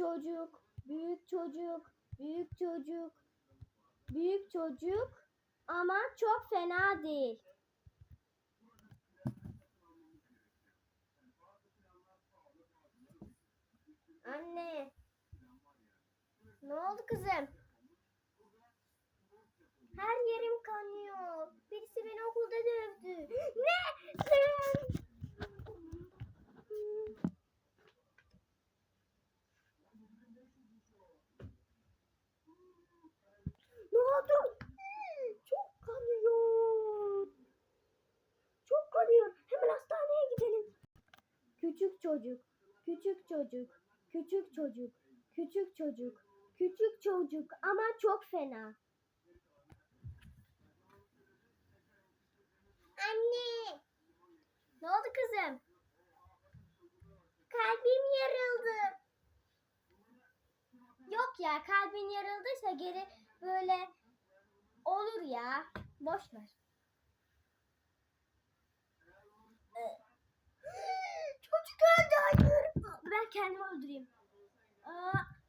çocuk, büyük çocuk, büyük çocuk, büyük çocuk ama çok fena değil. Anne. Ne oldu kızım? Küçük çocuk, küçük çocuk, küçük çocuk, küçük çocuk, küçük çocuk ama çok fena. Anne. Ne oldu kızım? Kalbim yarıldı. Yok ya kalbin yarıldıysa geri böyle olur ya. Boş ver. Kendimi öldüreyim. Aa.